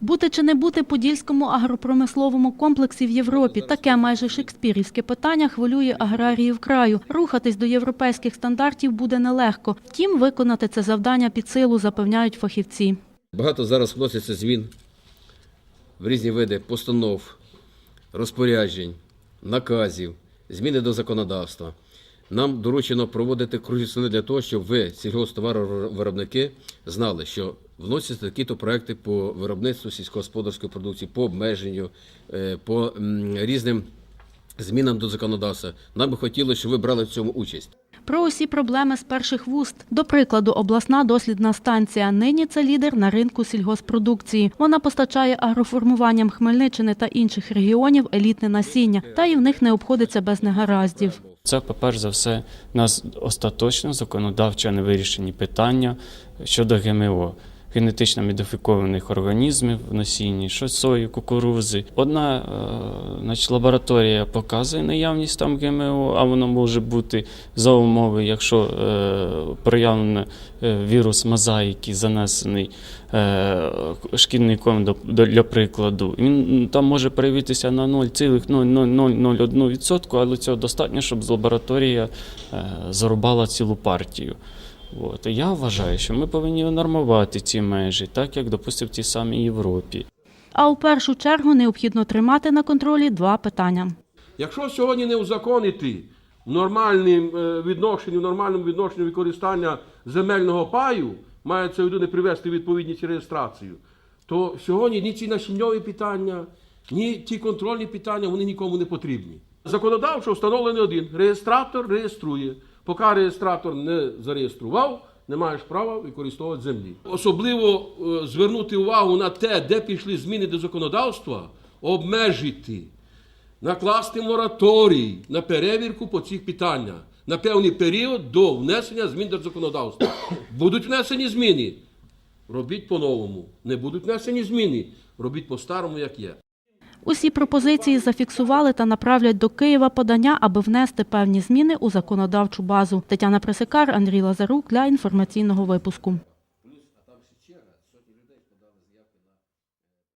Бути чи не бути подільському агропромисловому комплексі в Європі таке майже шекспірівське питання хвилює аграріїв краю. Рухатись до європейських стандартів буде нелегко. Втім, виконати це завдання під силу запевняють фахівці. Багато зараз вноситься змін в різні види постанов, розпоряджень, наказів, зміни до законодавства. Нам доручено проводити столи для того, щоб ви, сільгосптоваровиробники, знали, що вносяться такі-то проекти по виробництву сільськогосподарської продукції, по обмеженню, е, по різним змінам до законодавства. Нам би хотілося, щоб ви брали в цьому участь. Про усі проблеми з перших вуст. До прикладу, обласна дослідна станція. Нині це лідер на ринку сільгоспродукції. Вона постачає агроформуванням Хмельниччини та інших регіонів елітне насіння, та і в них не обходиться без негараздів. Це, по-перше за все, у нас остаточно законодавчо невирішені питання щодо ГМО. Генетично модифікованих організмів в насінні, що сої, кукурузи. Одна е, значить, лабораторія показує наявність там ГМО, а воно може бути за умови, якщо е, проявлено е, вірус мозаїки, занесений шкідником для прикладу. Він там може проявитися на 0,0001%, але цього достатньо, щоб лабораторія зарубала цілу партію. От. І я вважаю, що ми повинні нормувати ці межі, так як, допустимо, в тій самій Європі. А у першу чергу необхідно тримати на контролі два питання. Якщо сьогодні не узаконити в нормальному е, відношенні, в нормальному відношенні використання земельного паю, мається в виду не привести відповідність реєстрацію, то сьогодні ні ці насінньові питання, ні ті контрольні питання, вони нікому не потрібні. Законодавчо встановлений один. Реєстратор реєструє. Поки реєстратор не зареєстрував, не маєш права використовувати землі. Особливо е, звернути увагу на те, де пішли зміни до законодавства, обмежити накласти мораторій на перевірку по цих питаннях на певний період до внесення змін до законодавства. Будуть внесені зміни, робіть по-новому. Не будуть внесені зміни, робіть по-старому, як є. Усі пропозиції зафіксували та направлять до Києва подання, аби внести певні зміни у законодавчу базу. Тетяна Пресикар, Андрій Лазарук для інформаційного випуску.